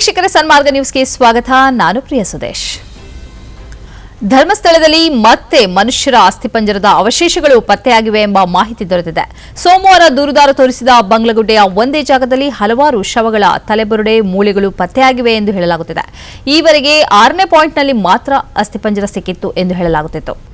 ವೀಕ್ಷಕರ ಸನ್ಮಾರ್ಗ ನ್ಯೂಸ್ಗೆ ಸ್ವಾಗತ. ನಾನು ಪ್ರಿಯ ಸುದೇಶ್. ಧರ್ಮಸ್ಥಳದಲ್ಲಿ ಮತ್ತೆ ಮನುಷ್ಯರ ಅಸ್ಥಿಪಂಜರದ ಅವಶೇಷಗಳು ಪತ್ತೆಯಾಗಿವೆ ಎಂಬ ಮಾಹಿತಿ ದೊರೆತಿದೆ. ಸೋಮವಾರ ದೂರುದಾರ ತೋರಿಸಿದ ಬಂಗ್ಲಗುಡ್ಡೆಯ ಒಂದೇ ಜಾಗದಲ್ಲಿ ಹಲವಾರು ಶವಗಳ ತಲೆಬುರುಡೆ, ಮೂಳೆಗಳು ಪತ್ತೆಯಾಗಿವೆ ಎಂದು ಹೇಳಲಾಗುತ್ತಿದೆ. ಈವರೆಗೆ ಆರನೇ ಪಾಯಿಂಟ್ನಲ್ಲಿ ಮಾತ್ರ ಅಸ್ಥಿಪಂಜರ ಸಿಕ್ಕಿತ್ತು ಎಂದು ಹೇಳಲಾಗುತ್ತಿತ್ತು.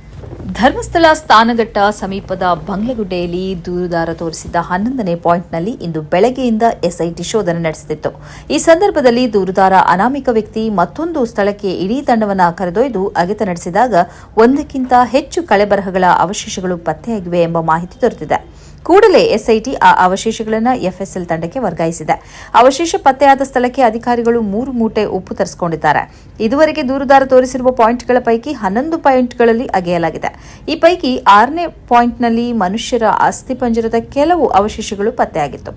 ಧರ್ಮಸ್ಥಳ ಸ್ಥಾನಘಟ್ಟ ಸಮೀಪದ ಬಂಗ್ಲೆಗುಡ್ಡೆಯಲ್ಲಿ ದೂರುದಾರ ತೋರಿಸಿದ್ದ ಹನ್ನೊಂದನೇ ಪಾಯಿಂಟ್ನಲ್ಲಿ ಇಂದು ಬೆಳಗ್ಗೆಯಿಂದ ಎಸ್ಐಟಿ ಶೋಧನೆ ನಡೆಸುತ್ತಿತ್ತು. ಈ ಸಂದರ್ಭದಲ್ಲಿ ದೂರುದಾರ ಅನಾಮಿಕ ವ್ಯಕ್ತಿ ಮತ್ತೊಂದು ಸ್ಥಳಕ್ಕೆ ಇಡೀ ತಂಡವನ್ನು ಕರೆದೊಯ್ದು ಅಗೆತ ನಡೆಸಿದಾಗ ಒಂದಕ್ಕಿಂತ ಹೆಚ್ಚು ಕಳೆಬರಹಗಳ ಅವಶೇಷಗಳು ಪತ್ತೆಯಾಗಿವೆ ಎಂಬ ಮಾಹಿತಿ ದೊರೆತಿದೆ. ಕೂಡಲೇ ಎಸ್ಐಟಿ ಆ ಅವಶೇಷಗಳನ್ನು ಎಫ್ಎಸ್ಎಲ್ ತಂಡಕ್ಕೆ ವರ್ಗಾಯಿಸಿದೆ. ಅವಶೇಷ ಪತ್ತೆಯಾದ ಸ್ಥಳಕ್ಕೆ ಅಧಿಕಾರಿಗಳು ಮೂರು ಮೂಟೆ ಉಪ್ಪು ತರಿಸಿಕೊಂಡಿದ್ದಾರೆ. ಇದುವರೆಗೆ ದೂರುದಾರ ತೋರಿಸಿರುವ ಪಾಯಿಂಟ್ಗಳ ಪೈಕಿ ಹನ್ನೊಂದು ಪಾಯಿಂಟ್ಗಳಲ್ಲಿ ಅಗೆಯಲಾಗಿದೆ. ಈ ಪೈಕಿ ಆರನೇ ಪಾಯಿಂಟ್ನಲ್ಲಿ ಮನುಷ್ಯರ ಅಸ್ಥಿಪಂಜರದ ಕೆಲವು ಅವಶೇಷಗಳು ಪತ್ತೆಯಾಗಿತ್ತು.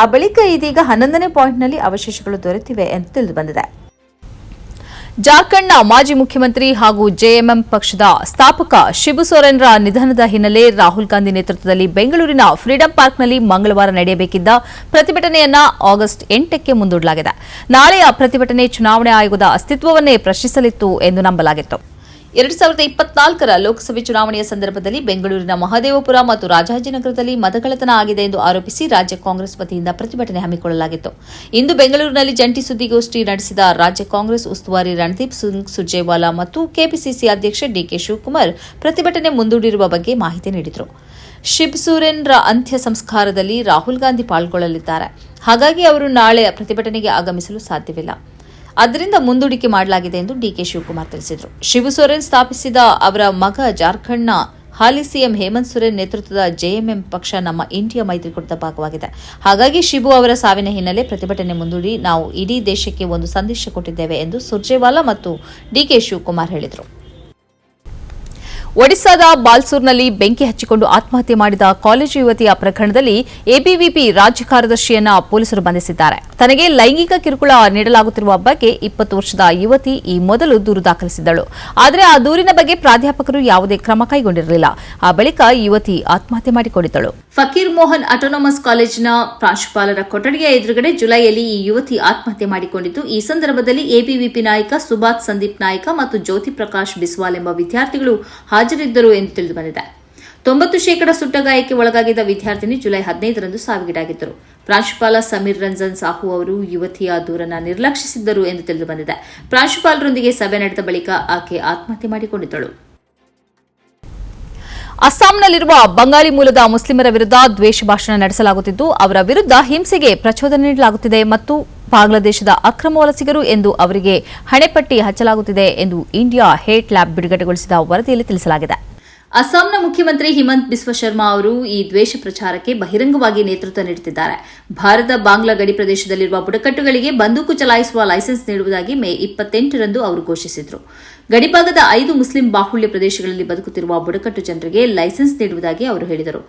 ಆ ಬಳಿಕ ಇದೀಗ ಹನ್ನೊಂದನೇ ಪಾಯಿಂಟ್ನಲ್ಲಿ ಅವಶೇಷಗಳು ದೊರೆತಿವೆ ಎಂದು ತಿಳಿದುಬಂದಿದೆ ಜಾರ್ಖಂಡ್ನ ಮಾಜಿ ಮುಖ್ಯಮಂತ್ರಿ ಹಾಗೂ ಜೆಎಂಎಂ ಪಕ್ಷದ ಸ್ಥಾಪಕ ಶಿಬು ನಿಧನದ ಹಿನ್ನೆಲೆ ರಾಹುಲ್ ಗಾಂಧಿ ನೇತೃತ್ವದಲ್ಲಿ ಬೆಂಗಳೂರಿನ ಫ್ರೀಡಂ ಪಾರ್ಕ್ನಲ್ಲಿ ಮಂಗಳವಾರ ನಡೆಯಬೇಕಿದ್ದ ಪ್ರತಿಭಟನೆಯನ್ನ ಆಗಸ್ಟ್ ಎಂಟಕ್ಕೆ ಮುಂದೂಡಲಾಗಿದೆ. ನಾಳೆಯ ಪ್ರತಿಭಟನೆ ಚುನಾವಣೆ ಆಯೋಗದ ಅಸ್ತಿತ್ವವನ್ನೇ ಪ್ರಶ್ನಿಸಲಿತ್ತು ಎಂದು ನಂಬಲಾಗಿತ್ತು. ಎರಡು ಸಾವಿರದ ಇಪ್ಪತ್ನಾಲ್ಕರ ಲೋಕಸಭೆ ಚುನಾವಣೆಯ ಸಂದರ್ಭದಲ್ಲಿ ಬೆಂಗಳೂರಿನ ಮಹದೇವಪುರ ಮತ್ತು ರಾಜಾಜಿನಗರದಲ್ಲಿ ಮತಗಳತನ ಆಗಿದೆ ಎಂದು ಆರೋಪಿಸಿ ರಾಜ್ಯ ಕಾಂಗ್ರೆಸ್ ವತಿಯಿಂದ ಪ್ರತಿಭಟನೆ ಹಮ್ಮಿಕೊಳ್ಳಲಾಗಿತ್ತು. ಇಂದು ಬೆಂಗಳೂರಿನಲ್ಲಿ ಜಂಟಿ ಸುದ್ದಿಗೋಷ್ಠಿ ನಡೆಸಿದ ರಾಜ್ಯ ಕಾಂಗ್ರೆಸ್ ಉಸ್ತುವಾರಿ ರಣದೀಪ್ ಸಿಂಗ್ ಸುರ್ಜೇವಾಲಾ ಮತ್ತು ಕೆಪಿಸಿಸಿ ಅಧ್ಯಕ್ಷ ಡಿಕೆ ಶಿವಕುಮಾರ್ ಪ್ರತಿಭಟನೆ ಮುಂದೂಡಿರುವ ಬಗ್ಗೆ ಮಾಹಿತಿ ನೀಡಿದರು. ಶಿಬ್ ಸೂರೆನ್ರ ಅಂತ್ಯ ಸಂಸ್ಕಾರದಲ್ಲಿ ರಾಹುಲ್ ಗಾಂಧಿ ಪಾಲ್ಗೊಳ್ಳಲಿದ್ದಾರೆ. ಹಾಗಾಗಿ ಅವರು ನಾಳೆ ಪ್ರತಿಭಟನೆಗೆ ಆಗಮಿಸಲು ಸಾಧ್ಯವಿಲ್ಲ. ಆದ್ದರಿಂದ ಮುಂದೂಡಿಕೆ ಮಾಡಲಾಗಿದೆ ಎಂದು ಡಿಕೆ ಶಿವಕುಮಾರ್ ತಿಳಿಸಿದರು. ಶಿಬು ಸೊರೆನ್ ಸ್ಥಾಪಿಸಿದ ಅವರ ಮಗ ಜಾರ್ಖಂಡ್ನ ಹಾಲಿ ಸಿಎಂ ಹೇಮಂತ್ ಸೊರೆನ್ ನೇತೃತ್ವದ ಜೆಎಂಎಂ ಪಕ್ಷ ನಮ್ಮ ಇಂಡಿಯಾ ಮೈತ್ರಿಕೂಟದ ಭಾಗವಾಗಿದೆ. ಹಾಗಾಗಿ ಶಿಬು ಅವರ ಸಾವಿನ ಹಿನ್ನೆಲೆ ಪ್ರತಿಭಟನೆ ಮುಂದೂಡಿ ನಾವು ಇಡೀ ದೇಶಕ್ಕೆ ಒಂದು ಸಂದೇಶ ಕೊಟ್ಟಿದ್ದೇವೆ ಎಂದು ಸುರ್ಜೇವಾಲಾ ಮತ್ತು ಡಿಕೆ ಶಿವಕುಮಾರ್ ಹೇಳಿದರು. ಒಡಿಶಾದ ಬಾಲ್ಸೂರ್ನಲ್ಲಿ ಬೆಂಕಿ ಹಚ್ಚಿಕೊಂಡು ಆತ್ಮಹತ್ಯೆ ಮಾಡಿದ ಕಾಲೇಜು ಯುವತಿಯ ಪ್ರಕರಣದಲ್ಲಿ ಎಬಿವಿಪಿ ರಾಜ್ಯ ಕಾರ್ಯದರ್ಶಿಯನ್ನ ಪೊಲೀಸರು ಬಂಧಿಸಿದ್ದಾರೆ. ತನಗೆ ಲೈಂಗಿಕ ಕಿರುಕುಳ ನೀಡಲಾಗುತ್ತಿರುವ ಬಗ್ಗೆ ಇಪ್ಪತ್ತು ವರ್ಷದ ಯುವತಿ ಈ ಮೊದಲು ದೂರು ದಾಖಲಿಸಿದ್ದಳು. ಆದರೆ ಆ ದೂರಿನ ಬಗ್ಗೆ ಪ್ರಾಧ್ಯಾಪಕರು ಯಾವುದೇ ಕ್ರಮ ಕೈಗೊಂಡಿರಲಿಲ್ಲ. ಆ ಬಳಿಕ ಯುವತಿ ಆತ್ಮಹತ್ಯೆ ಮಾಡಿಕೊಂಡಿದ್ದಳು. ಫಕೀರ್ ಮೋಹನ್ ಆಟೋನಮಸ್ ಕಾಲೇಜಿನ ಪ್ರಾಂಶುಪಾಲರ ಕೊಠಡಿಯ ಎದುರುಗಡೆ ಜುಲೈಯಲ್ಲಿ ಈ ಯುವತಿ ಆತ್ಮಹತ್ಯೆ ಮಾಡಿಕೊಂಡಿದ್ದು, ಈ ಸಂದರ್ಭದಲ್ಲಿ ಎಬಿವಿಪಿ ನಾಯಕ ಸುಭಾತ್ ಸಂದೀಪ್ ನಾಯಕ ಮತ್ತು ಜ್ಯೋತಿ ಪ್ರಕಾಶ್ ಬಿಸ್ವಾಲ್ ಎಂಬ ವಿದ್ಯಾರ್ಥಿಗಳು ಹಾಜರಿದ್ದರು ಎಂದು ತಿಳಿದು ಬಂದಿದೆ. ತೊಂಬತ್ತು ಶೇಕಡ ಸುಟ್ಟಗಾಯಕ್ಕೆ ಒಳಗಾಗಿದ್ದ ವಿದ್ಯಾರ್ಥಿನಿ ಜುಲೈ ಹದಿನೈದರಂದು ಸಾವಿಗೀಡಾಗಿದ್ದರು. ಪ್ರಾಂಶುಪಾಲ ಸಮೀರ್ ರಂಜನ್ ಸಾಹು ಅವರು ಯುವತಿಯ ದೂರನ್ನ ನಿರ್ಲಕ್ಷಿಸಿದ್ದರು ಎಂದು ತಿಳಿದುಬಂದಿದೆ ಪ್ರಾಂಶುಪಾಲರೊಂದಿಗೆ ಸಭೆ ನಡೆದ ಬಳಿಕ ಆಕೆ ಆತ್ಮಹತ್ಯೆ ಮಾಡಿಕೊಂಡಿದ್ದಳು. ಅಸ್ಸಾಂನಲ್ಲಿರುವ ಬಂಗಾಳಿ ಮೂಲದ ಮುಸ್ಲಿಮರ ವಿರುದ್ಧ ದ್ವೇಷ ಭಾಷಣ ನಡೆಸಲಾಗುತ್ತಿದ್ದು, ಅವರ ವಿರುದ್ಧ ಹಿಂಸೆಗೆ ಪ್ರಚೋದನೆ ನೀಡಲಾಗುತ್ತಿದೆ ಮತ್ತು ಬಾಂಗ್ಲಾದೇಶದ ಅಕ್ರಮ ವಲಸಿಗರು ಎಂದು ಅವರಿಗೆ ಹಣೆಪಟ್ಟಿ ಹಚ್ಚಲಾಗುತ್ತಿದೆ ಎಂದು ಇಂಡಿಯಾ ಹೇಟ್ ಲ್ಯಾಬ್ ಬಿಡುಗಡೆಗೊಳಿಸಿದ ವರದಿಯಲ್ಲಿ ತಿಳಿಸಲಾಗಿದೆ. ಅಸ್ಸಾಂನ ಮುಖ್ಯಮಂತ್ರಿ ಹಿಮಂತ್ ಬಿಸ್ವ ಶರ್ಮಾ ಅವರು ಈ ದ್ವೇಷ ಪ್ರಚಾರಕ್ಕೆ ಬಹಿರಂಗವಾಗಿ ನೇತೃತ್ವ ನೀಡುತ್ತಿದ್ದಾರೆ. ಭಾರತ ಬಾಂಗ್ಲಾ ಗಡಿ ಪ್ರದೇಶದಲ್ಲಿರುವ ಬುಡಕಟ್ಟುಗಳಿಗೆ ಬಂದೂಕು ಚಲಾಯಿಸುವ ಲೈಸೆನ್ಸ್ ನೀಡುವುದಾಗಿ ಮೇ ಇಪ್ಪತ್ತೆಂಟರಂದು ಅವರು ಘೋಷಿಸಿದರು. ಗಡಿಭಾಗದ ಐದು ಮುಸ್ಲಿಂ ಬಾಹುಳ್ಯ ಪ್ರದೇಶಗಳಲ್ಲಿ ಬದುಕುತ್ತಿರುವ ಬುಡಕಟ್ಟು ಜನರಿಗೆ ಲೈಸೆನ್ಸ್ ನೀಡುವುದಾಗಿ ಅವರು ಹೇಳಿದರು.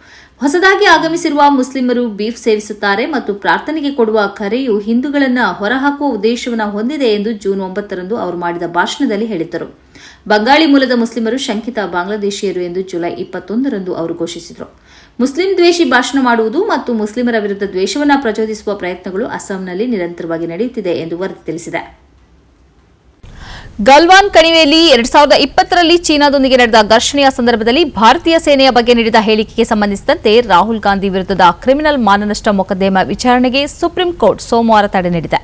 ಹೊಸದಾಗಿ ಆಗಮಿಸಿರುವ ಮುಸ್ಲಿಮರು ಬೀಫ್ ಸೇವಿಸುತ್ತಾರೆ ಮತ್ತು ಪ್ರಾರ್ಥನೆಗೆ ಕೊಡುವ ಕರೆಯು ಹಿಂದೂಗಳನ್ನು ಹೊರಹಾಕುವ ಉದ್ದೇಶವನ್ನು ಹೊಂದಿದೆ ಎಂದು ಜೂನ್ ಒಂಬತ್ತರಂದು ಅವರು ಮಾಡಿದ ಭಾಷಣದಲ್ಲಿ ಹೇಳಿದ್ದರು. ಬಂಗಾಳಿ ಮೂಲದ ಮುಸ್ಲಿಮರು ಶಂಕಿತ ಬಾಂಗ್ಲಾದೇಶಿಯರು ಎಂದು ಜುಲೈ ಇಪ್ಪತ್ತೊಂದರಂದು ಅವರು ಘೋಷಿಸಿದರು. ಮುಸ್ಲಿಂ ದ್ವೇಷಿ ಭಾಷಣ ಮಾಡುವುದು ಮತ್ತು ಮುಸ್ಲಿಮರ ವಿರುದ್ಧ ದ್ವೇಷವನ್ನು ಪ್ರಚೋದಿಸುವ ಪ್ರಯತ್ನಗಳು ಅಸ್ಸಾಂನಲ್ಲಿ ನಿರಂತರವಾಗಿ ನಡೆಯುತ್ತಿದೆ ಎಂದು ವರದಿ ತಿಳಿಸಿದೆ. ಗಲ್ವಾನ್ ಕಣಿವೆಯಲ್ಲಿ ಎರಡ್ ಸಾವಿರದ ಇಪ್ಪತ್ತರಲ್ಲಿ ಚೀನಾದೊಂದಿಗೆ ನಡೆದ ಘರ್ಷಣೆಯ ಸಂದರ್ಭದಲ್ಲಿ ಭಾರತೀಯ ಸೇನೆಯ ಬಗ್ಗೆ ನೀಡಿದ ಹೇಳಿಕೆಗೆ ಸಂಬಂಧಿಸಿದಂತೆ ರಾಹುಲ್ ಗಾಂಧಿ ವಿರುದ್ಧದ ಕ್ರಿಮಿನಲ್ ಮಾನನಷ್ಟ ಮೊಕದ್ದಮೆ ವಿಚಾರಣೆಗೆ ಸುಪ್ರೀಂ ಕೋರ್ಟ್ ಸೋಮವಾರ ತಡೆ ನೀಡಿದೆ.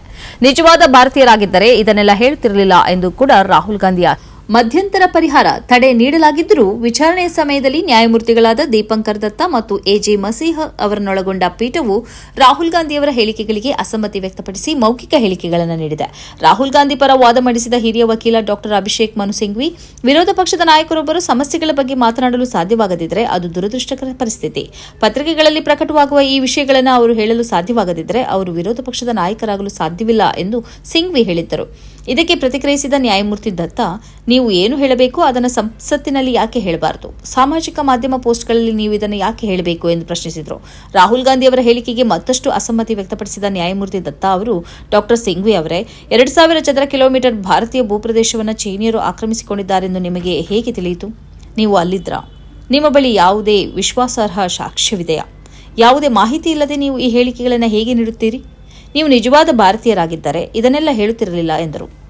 ನಿಜವಾದ ಭಾರತೀಯರಾಗಿದ್ದರೆ ಇದನ್ನೆಲ್ಲ ಹೇಳುತ್ತಿರಲಿಲ್ಲ ಎಂದು ಕೂಡ ರಾಹುಲ್ ಗಾಂಧಿಯ ಮಧ್ಯಂತರ ಪರಿಹಾರ ತಡೆ ನೀಡಲಾಗಿದ್ದರೂ ವಿಚಾರಣೆಯ ಸಮಯದಲ್ಲಿ ನ್ಯಾಯಮೂರ್ತಿಗಳಾದ ದೀಪಂಕರ್ ದತ್ತ ಮತ್ತು ಎಜಿ ಮಸೀಹ್ ಅವರನ್ನೊಳಗೊಂಡ ಪೀಠವು ರಾಹುಲ್ ಗಾಂಧಿಯವರ ಹೇಳಿಕೆಗಳಿಗೆ ಅಸಮ್ಮತಿ ವ್ಯಕ್ತಪಡಿಸಿ ಮೌಖಿಕ ಹೇಳಿಕೆಗಳನ್ನು ನೀಡಿದೆ. ರಾಹುಲ್ ಗಾಂಧಿ ಪರ ವಾದ ಮಂಡಿಸಿದ ಹಿರಿಯ ವಕೀಲ ಡಾಕ್ಟರ್ ಅಭಿಷೇಕ್ ಮನು ಸಿಂಘ್ವಿ, ವಿರೋಧ ಪಕ್ಷದ ನಾಯಕರೊಬ್ಬರು ಸಮಸ್ಯೆಗಳ ಬಗ್ಗೆ ಮಾತನಾಡಲು ಸಾಧ್ಯವಾಗದಿದ್ದರೆ ಅದು ದುರದೃಷ್ಟಕರ ಪರಿಸ್ಥಿತಿ. ಪತ್ರಿಕೆಗಳಲ್ಲಿ ಪ್ರಕಟವಾಗುವ ಈ ವಿಷಯಗಳನ್ನು ಅವರು ಹೇಳಲು ಸಾಧ್ಯವಾಗದಿದ್ದರೆ ಅವರು ವಿರೋಧ ಪಕ್ಷದ ನಾಯಕರಾಗಲು ಸಾಧ್ಯವಿಲ್ಲ ಎಂದು ಸಿಂಘ್ವಿ ಹೇಳಿದ್ದರು. ಇದಕ್ಕೆ ಪ್ರತಿಕ್ರಿಯಿಸಿದ ನ್ಯಾಯಮೂರ್ತಿ ದತ್ತ ನೀವು ಏನು ಹೇಳಬೇಕು ಅದನ್ನು ಸಂಸತ್ತಿನಲ್ಲಿ ಯಾಕೆ ಹೇಳಬಾರದು? ಸಾಮಾಜಿಕ ಮಾಧ್ಯಮ ಪೋಸ್ಟ್ಗಳಲ್ಲಿ ನೀವು ಇದನ್ನು ಯಾಕೆ ಹೇಳಬೇಕು ಎಂದು ಪ್ರಶ್ನಿಸಿದರು. ರಾಹುಲ್ ಗಾಂಧಿ ಅವರ ಹೇಳಿಕೆಗೆ ಮತ್ತಷ್ಟು ಅಸಮ್ಮತಿ ವ್ಯಕ್ತಪಡಿಸಿದ ನ್ಯಾಯಮೂರ್ತಿ ದತ್ತ ಅವರು, ಡಾಕ್ಟರ್ ಸಿಂಘ್ವಿ ಅವರೇ, ಎರಡು ಸಾವಿರ ಚದರ ಕಿಲೋಮೀಟರ್ ಭಾರತೀಯ ಭೂಪ್ರದೇಶವನ್ನು ಚೀನಿಯರು ಆಕ್ರಮಿಸಿಕೊಂಡಿದ್ದಾರೆಂದು ನಿಮಗೆ ಹೇಗೆ ತಿಳಿಯಿತು? ನೀವು ಅಲ್ಲಿದ್ರಾ? ನಿಮ್ಮ ಬಳಿ ಯಾವುದೇ ವಿಶ್ವಾಸಾರ್ಹ ಸಾಕ್ಷ್ಯವಿದೆಯಾ? ಯಾವುದೇ ಮಾಹಿತಿ ಇಲ್ಲದೆ ನೀವು ಈ ಹೇಳಿಕೆಗಳನ್ನು ಹೇಗೆ ನೀಡುತ್ತೀರಿ? ನೀವು ನಿಜವಾದ ಭಾರತೀಯರಾಗಿದ್ದರೆ ಇದನ್ನೆಲ್ಲ ಹೇಳುತ್ತಿರಲಿಲ್ಲ ಎಂದರು.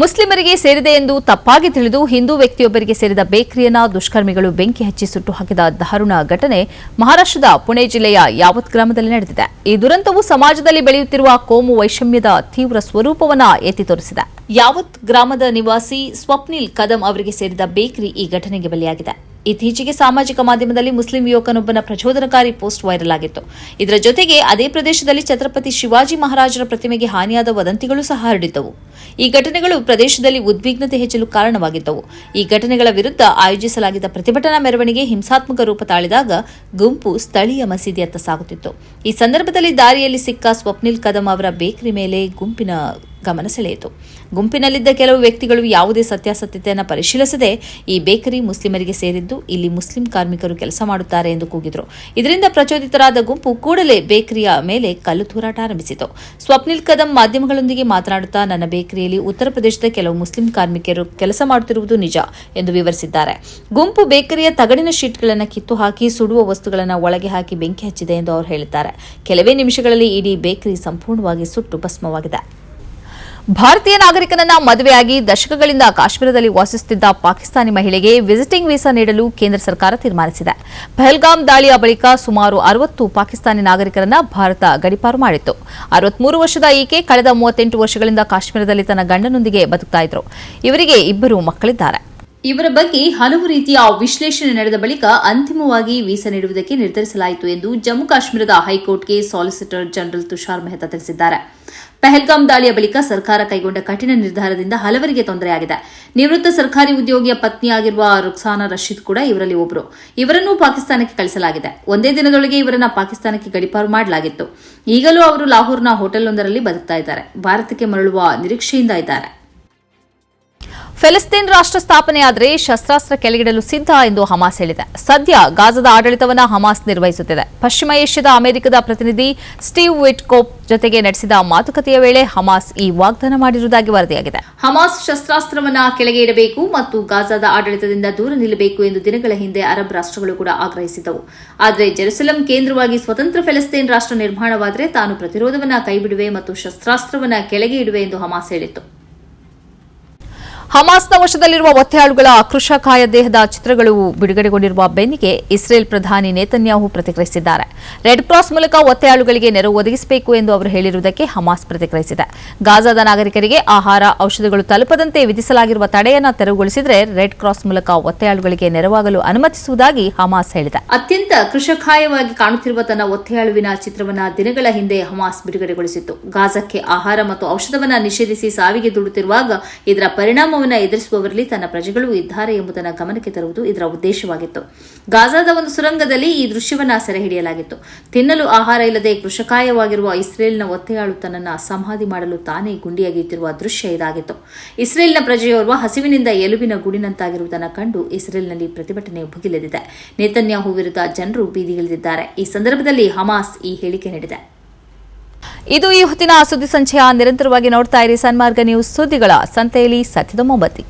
ಮುಸ್ಲಿಮರಿಗೆ ಸೇರಿದೆ ಎಂದು ತಪ್ಪಾಗಿ ತಿಳಿದು ಹಿಂದೂ ವ್ಯಕ್ತಿಯೊಬ್ಬರಿಗೆ ಸೇರಿದ ಬೇಕರಿಯನ್ನ ದುಷ್ಕರ್ಮಿಗಳು ಬೆಂಕಿ ಹಚ್ಚಿ ಸುಟ್ಟು ಹಾಕಿದ ದಾರುಣ ಘಟನೆ ಮಹಾರಾಷ್ಟ್ರದ ಪುಣೆ ಜಿಲ್ಲೆಯ ಯಾವತ್ ಗ್ರಾಮದಲ್ಲಿ ನಡೆದಿದೆ. ಈ ದುರಂತವು ಸಮಾಜದಲ್ಲಿ ಬೆಳೆಯುತ್ತಿರುವ ಕೋಮು ವೈಷಮ್ಯದ ತೀವ್ರ ಸ್ವರೂಪವನ್ನ ಎತ್ತಿ ತೋರಿಸಿದೆ. ಯಾವತ್ ಗ್ರಾಮದ ನಿವಾಸಿ ಸ್ವಪ್ನಿಲ್ ಕದಂ ಅವರಿಗೆ ಸೇರಿದ ಬೇಕರಿ ಈ ಘಟನೆಗೆ ಬಲಿಯಾಗಿದೆ. ಇತ್ತೀಚೆಗೆ ಸಾಮಾಜಿಕ ಮಾಧ್ಯಮದಲ್ಲಿ ಮುಸ್ಲಿಂ ಯುವಕನೊಬ್ಬನ ಪ್ರಚೋದನಕಾರಿ ಪೋಸ್ಟ್ ವೈರಲ್ ಆಗಿತ್ತು. ಇದರ ಜೊತೆಗೆ ಅದೇ ಪ್ರದೇಶದಲ್ಲಿ ಛತ್ರಪತಿ ಶಿವಾಜಿ ಮಹಾರಾಜರ ಪ್ರತಿಮೆಗೆ ಹಾನಿಯಾದ ವದಂತಿಗಳು ಸಹ ಹರಡಿದ್ದವು. ಈ ಘಟನೆಗಳು ಪ್ರದೇಶದಲ್ಲಿ ಉದ್ವಿಗ್ನತೆ ಹೆಚ್ಚಲು ಕಾರಣವಾಗಿದ್ದವು. ಈ ಘಟನೆಗಳ ವಿರುದ್ಧ ಆಯೋಜಿಸಲಾಗಿದ್ದ ಪ್ರತಿಭಟನಾ ಮೆರವಣಿಗೆ ಹಿಂಸಾತ್ಮಕ ರೂಪ ತಾಳಿದಾಗ ಗುಂಪು ಸ್ಥಳೀಯ ಮಸೀದಿಯತ್ತ ಸಾಗುತ್ತಿತ್ತು. ಈ ಸಂದರ್ಭದಲ್ಲಿ ದಾರಿಯಲ್ಲಿ ಸಿಕ್ಕ ಸ್ವಪ್ನಿಲ್ ಕದಂ ಅವರ ಬೇಕರಿ ಮೇಲೆ ಗುಂಪಿನ ಗಮನ ಸೆಳೆಯಿತು ಗುಂಪಿನಲ್ಲಿದ್ದ ಕೆಲವು ವ್ಯಕ್ತಿಗಳು ಯಾವುದೇ ಸತ್ಯಾಸತ್ಯತೆಯನ್ನು ಪರಿಶೀಲಿಸದೆ ಈ ಬೇಕರಿ ಮುಸ್ಲಿಮರಿಗೆ ಸೇರಿದ್ದು ಇಲ್ಲಿ ಮುಸ್ಲಿಂ ಕಾರ್ಮಿಕರು ಕೆಲಸ ಮಾಡುತ್ತಾರೆ ಎಂದು ಕೂಗಿದರು. ಇದರಿಂದ ಪ್ರಚೋದಿತರಾದ ಗುಂಪು ಕೂಡಲೇ ಬೇಕರಿಯ ಮೇಲೆ ಕಲ್ಲು ತೂರಾಟ ಆರಂಭಿಸಿತು. ಸ್ವಪ್ನಿಲ್ ಕದಂ ಮಾಧ್ಯಮಗಳೊಂದಿಗೆ ಮಾತನಾಡುತ್ತಾ, ನನ್ನ ಬೇಕರಿಯಲ್ಲಿ ಉತ್ತರ ಪ್ರದೇಶದ ಕೆಲವು ಮುಸ್ಲಿಂ ಕಾರ್ಮಿಕರು ಕೆಲಸ ಮಾಡುತ್ತಿರುವುದು ನಿಜ ಎಂದು ವಿವರಿಸಿದ್ದಾರೆ. ಗುಂಪು ಬೇಕರಿಯ ತಗಡಿನ ಶೀಟ್ಗಳನ್ನು ಕಿತ್ತು ಹಾಕಿ, ಸುಡುವ ವಸ್ತುಗಳನ್ನು ಒಳಗೆ ಹಾಕಿ ಬೆಂಕಿ ಹಚ್ಚಿದೆ ಎಂದು ಅವರು ಹೇಳುತ್ತಾರೆ ಕೆಲವೇ ನಿಮಿಷಗಳಲ್ಲಿ ಇಡೀ ಬೇಕರಿ ಸಂಪೂರ್ಣವಾಗಿ ಸುಟ್ಟು ಭಸ್ಮವಾಗಿದೆ. ಭಾರತೀಯ ನಾಗರಿಕನನ್ನ ಮದುವೆಯಾಗಿ ದಶಕಗಳಿಂದ ಕಾಶ್ಮೀರದಲ್ಲಿ ವಾಸಿಸುತ್ತಿದ್ದ ಪಾಕಿಸ್ತಾನಿ ಮಹಿಳೆಗೆ ವಿಸಿಟಿಂಗ್ ವೀಸಾ ನೀಡಲು ಕೇಂದ್ರ ಸರ್ಕಾರ ತೀರ್ಮಾನಿಸಿದೆ. ಪಹಲ್ಗಾಮ್ ದಾಳಿಯ ಬಳಿಕ ಸುಮಾರು ಅರವತ್ತು ಪಾಕಿಸ್ತಾನಿ ನಾಗರಿಕರನ್ನ ಭಾರತ ಗಡಿಪಾರು ಮಾಡಿತ್ತು. ಅರವತ್ಮೂರು ವರ್ಷದ ಈಕೆ ಕಳೆದ ಮೂವತ್ತೆಂಟು ವರ್ಷಗಳಿಂದ ಕಾಶ್ಮೀರದಲ್ಲಿ ತನ್ನ ಗಂಡನೊಂದಿಗೆ ಬದುಕ್ತಾ ಇದ್ರು. ಇವರಿಗೆ ಇಬ್ಬರು ಮಕ್ಕಳಿದ್ದಾರೆ. ಇವರ ಬಗ್ಗೆ ಹಲವು ರೀತಿಯ ವಿಶ್ಲೇಷಣೆ ನಡೆದ ಬಳಿಕ ಅಂತಿಮವಾಗಿ ವೀಸಾ ನೀಡುವುದಕ್ಕೆ ನಿರ್ಧರಿಸಲಾಯಿತು ಎಂದು ಜಮ್ಮು ಕಾಶ್ಮೀರದ ಹೈಕೋರ್ಟ್ಗೆ ಸಾಲಿಸಿಟರ್ ಜನರಲ್ ತುಷಾರ್ ಮೆಹ್ತಾ ತಿಳಿಸಿದ್ದಾರೆ. ಪಹಲ್ಗಾಮ್ ದಾಳಿಯ ಬಳಿಕ ಸರ್ಕಾರ ಕೈಗೊಂಡ ಕಠಿಣ ನಿರ್ಧಾರದಿಂದ ಹಲವರಿಗೆ ತೊಂದರೆಯಾಗಿದೆ. ನಿವೃತ್ತ ಸರ್ಕಾರಿ ಉದ್ಯೋಗಿಯ ಪತ್ನಿಯಾಗಿರುವ ರುಕ್ಸಾನಾ ರಶೀದ್ ಕೂಡ ಇವರಲ್ಲಿ ಒಬ್ಬರು ಇವರನ್ನು ಪಾಕಿಸ್ತಾನಕ್ಕೆ ಕಳಿಸಲಾಗಿದೆ. ಒಂದೇ ದಿನದೊಳಗೆ ಇವರನ್ನು ಪಾಕಿಸ್ತಾನಕ್ಕೆ ಗಡಿಪಾರು ಮಾಡಲಾಗಿತ್ತು. ಈಗಲೂ ಅವರು ಲಾಹೋರ್ನ ಹೋಟೆಲ್ವೊಂದರಲ್ಲಿ ಬದುಕ್ತಾ ಇದ್ದಾರೆ. ಭಾರತಕ್ಕೆ ಮರಳುವ ನಿರೀಕ್ಷೆಯಿಂದ ಇದ್ದಾರೆ. ಫೆಲಿಸ್ತೀನ್ ರಾಷ್ಟ್ರ ಸ್ಥಾಪನೆಯಾದರೆ ಶಸ್ತ್ರಾಸ್ತ್ರ ಕೆಳಗಿಡಲು ಸಿದ್ಧ ಎಂದು ಹಮಾಸ್ ಹೇಳಿದೆ. ಸದ್ಯ ಗಾಜಾದ ಆಡಳಿತವನ್ನು ಹಮಾಸ್ ನಿರ್ವಹಿಸುತ್ತಿದೆ. ಪಶ್ಚಿಮ ಏಷ್ಯಾದ ಅಮೆರಿಕದ ಪ್ರತಿನಿಧಿ ಸ್ಟೀವ್ ವಿಟ್ಕೋಪ್ ಜೊತೆಗೆ ನಡೆಸಿದ ಮಾತುಕತೆಯ ವೇಳೆ ಹಮಾಸ್ ಈ ವಾಗ್ದಾನ ಮಾಡಿರುವುದಾಗಿ ವರದಿಯಾಗಿದೆ. ಹಮಾಸ್ ಶಸ್ತ್ರಾಸ್ತ್ರವನ್ನ ಕೆಳಗೆ ಇಡಬೇಕು ಮತ್ತು ಗಾಜಾದ ಆಡಳಿತದಿಂದ ದೂರ ನಿಲ್ಲಬೇಕು ಎಂದು ದಿನಗಳ ಹಿಂದೆ ಅರಬ್ ರಾಷ್ಟ್ರಗಳು ಕೂಡ ಆಗ್ರಹಿಸಿದವು ಆದರೆ ಜೆರುಸಲಂ ಕೇಂದ್ರವಾಗಿ ಸ್ವತಂತ್ರ ಫೆಲಿಸ್ತೀನ್ ರಾಷ್ಟ್ರ ನಿರ್ಮಾಣವಾದರೆ ತಾನು ಪ್ರತಿರೋಧವನ್ನ ಕೈಬಿಡುವೆ ಮತ್ತು ಶಸ್ತ್ರಾಸ್ತ್ರವನ್ನ ಕೆಳಗೆ ಇಡುವೆ ಎಂದು ಹಮಾಸ್ ಹೇಳಿತ್ತು. ಹಮಾಸ್ನ ವಶದಲ್ಲಿರುವ ಒತ್ತೆಯಾಳುಗಳ ಆಕ್ರೋಶಕಾಯ ದೇಹದ ಚಿತ್ರಗಳು ಬಿಡುಗಡೆಗೊಂಡಿರುವ ಬೆನ್ನಿಗೆ ಇಸ್ರೇಲ್ ಪ್ರಧಾನಿ ನೇತನ್ಯಾಹು ಪ್ರತಿಕ್ರಿಯಿಸಿದ್ದಾರೆ. ರೆಡ್ ಕ್ರಾಸ್ ಮೂಲಕ ಒತ್ತೆಯಾಳುಗಳಿಗೆ ನೆರವು ಒದಗಿಸಬೇಕು ಎಂದು ಅವರು ಹೇಳಿರುವುದಕ್ಕೆ ಹಮಾಸ್ ಪ್ರತಿಕ್ರಿಯಿಸಿದೆ. ಗಾಜಾದ ನಾಗರಿಕರಿಗೆ ಆಹಾರ, ಔಷಧಗಳು ತಲುಪದಂತೆ ವಿಧಿಸಲಾಗಿರುವ ತಡೆಯನ್ನು ತೆರವುಗೊಳಿಸಿದರೆ ರೆಡ್ ಕ್ರಾಸ್ ಮೂಲಕ ಒತ್ತೆಯಾಳುಗಳಿಗೆ ನೆರವಾಗಲು ಅನುಮತಿಸುವುದಾಗಿ ಹಮಾಸ್ ಹೇಳಿದೆ. ಅತ್ಯಂತ ಕೃಷಕಾಯವಾಗಿ ಕಾಣುತ್ತಿರುವ ತನ್ನ ಒತ್ತೆಯಾಳುವಿನ ಚಿತ್ರವನ್ನ ದಿನಗಳ ಹಿಂದೆ ಹಮಾಸ್ ಬಿಡುಗಡೆಗೊಳಿಸಿತ್ತು. ಗಾಜಕ್ಕೆ ಆಹಾರ ಮತ್ತು ಔಷಧವನ್ನು ನಿಷೇಧಿಸಿ ಸಾವಿಗೆ ದುಡುತ್ತಿರುವಾಗ ಇದರ ಪರಿಣಾಮವನ್ನು ಎದುರಿಸುವವರಲ್ಲಿ ತನ್ನ ಪ್ರಜೆಗಳು ಇದ್ದಾರೆ ಎಂಬುದನ್ನು ಗಮನಕ್ಕೆ ತರುವುದು ಇದರ ಉದ್ದೇಶವಾಗಿತ್ತು. ಗಾಜಾದ ಒಂದು ಸುರಂಗದಲ್ಲಿ ಈ ದೃಶ್ಯವನ್ನು ಸೆರೆ ಹಿಡಿಯಲಾಗಿತ್ತು ತಿನ್ನಲು ಆಹಾರ ಇಲ್ಲದೆ ಕೃಷಕಾಯವಾಗಿರುವ ಇಸ್ರೇಲ್ನ ಒತ್ತೆಯಾಳು ತನ್ನನ್ನ ಸಮಾಧಿ ಮಾಡಲು ತಾನೇ ಗುಂಡಿಯಾಗಿಟ್ಟಿರುವ ದೃಶ್ಯ ಇದಾಗಿತ್ತು. ಇಸ್ರೇಲ್ನ ಪ್ರಜೆಯೋರ್ವ ಹಸಿವಿನಿಂದ ಎಲುಬಿನ ಗುಡಿನಂತಾಗಿರುವುದನ್ನು ಕಂಡು ಇಸ್ರೇಲ್ನಲ್ಲಿ ಪ್ರತಿಭಟನೆ ಭುಗಿಲೆದಿದೆ ನೇತನ್ಯಾಹು ವಿರುದ್ಧ ಜನರು ಬೀದಿಗಿಳಿದಿದ್ದಾರೆ. ಈ ಸಂದರ್ಭದಲ್ಲಿ ಹಮಾಸ್ ಈ ಹೇಳಿಕೆ ನೀಡಿದೆ. ಇದು ಈ ಹೊತ್ತಿನ ಸುದ್ದಿ ಸಂಚಯ. ನಿರಂತರವಾಗಿ ನೋಡ್ತಾ ಇರಿ ಸನ್ಮಾರ್ಗ ನ್ಯೂಸ್ ಸುದ್ದಿಗಳ ಸಂತೆಯಲ್ಲಿ ಸತ್ಯದ ಮೊಂಬತ್ತಿ